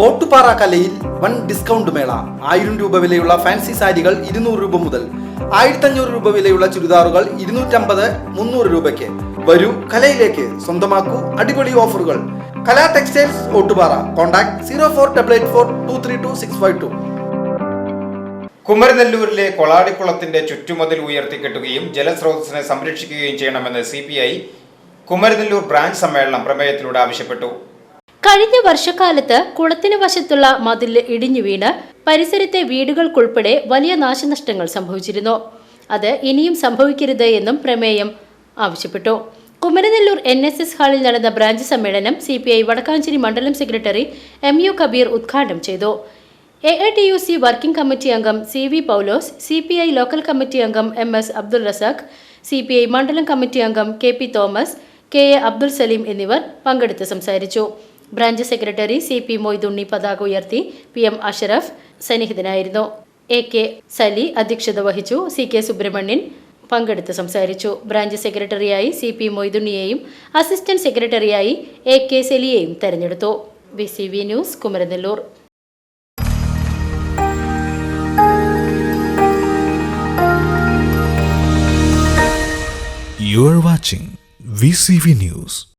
ഓട്ടുപാറ കലയിൽ one discount മേള. ആയിരം രൂപ വിലയുള്ള ഫാൻസി സാരികൾ ഇരുന്നൂറ് രൂപ മുതൽ ആയിരത്തഞ്ഞൂറ് രൂപ വിലയുള്ള ചുരിദാറുകൾ ഇരുന്നൂറ്റമ്പത് മുന്നൂറ് രൂപയ്ക്ക്. വരൂ കലയിലേക്ക്. സ്വന്തമാക്കൂ അടിപൊളി ഓഫറുകൾ. Kala textiles Ottupara. Contact zero four double eight four two three two six five two. കുമരനെല്ലൂരിലെ കൊളാടിക്കുളത്തിന്റെ ചുറ്റുമതിൽ ഉയർത്തിക്കെട്ടുകയും ജലസ്രോതസ്സിനെ സംരക്ഷിക്കുകയും ചെയ്യണമെന്ന് C P I Kumaranellur branch സമ്മേളനം പ്രമേയത്തിലൂടെ ആവശ്യപ്പെട്ടു. കഴിഞ്ഞ വർഷക്കാലത്ത് കുളത്തിന് വശത്തുള്ള മതിൽ ഇടിഞ്ഞു വീണ് പരിസരത്തെ വീടുകൾക്കുൾപ്പെടെ വലിയ നാശനഷ്ടങ്ങൾ സംഭവിച്ചിരുന്നു. അത് ഇനിയും സംഭവിക്കരുത് എന്നും പ്രമേയം ആവശ്യപ്പെട്ടു. കുമരനെല്ലൂർ എൻ എസ് എസ് ഹാളിൽ നടന്ന ബ്രാഞ്ച് സമ്മേളനം സി പി ഐ വടക്കാഞ്ചേരി മണ്ഡലം സെക്രട്ടറി എം യു കബീർ ഉദ്ഘാടനം ചെയ്തു. A I T U C working committee അംഗം C V Paulose C P I local committee അംഗം M S Abdul Razak C P I മണ്ഡലം committee അംഗം K P Thomas K A Abdul Salim എന്നിവർ പങ്കെടുത്ത് സംസാരിച്ചു. Branch secretary C P Moidunni പതാക ഉയർത്തി P M Ashraf സന്നിഹിതനായിരുന്നു. എ കെ സലി അധ്യക്ഷത വഹിച്ചു. സി കെ സുബ്രഹ്മണ്യൻ പങ്കെടുത്ത് സംസാരിച്ചു. ബ്രാഞ്ച് സെക്രട്ടറിയായി സി പി മൊയ്തുണ്ണിയെയും അസിസ്റ്റന്റ് സെക്രട്ടറിയായി എ കെ സെലിയെയും തെരഞ്ഞെടുത്തു. B C V news Kumaranellur. You are watching VCV News.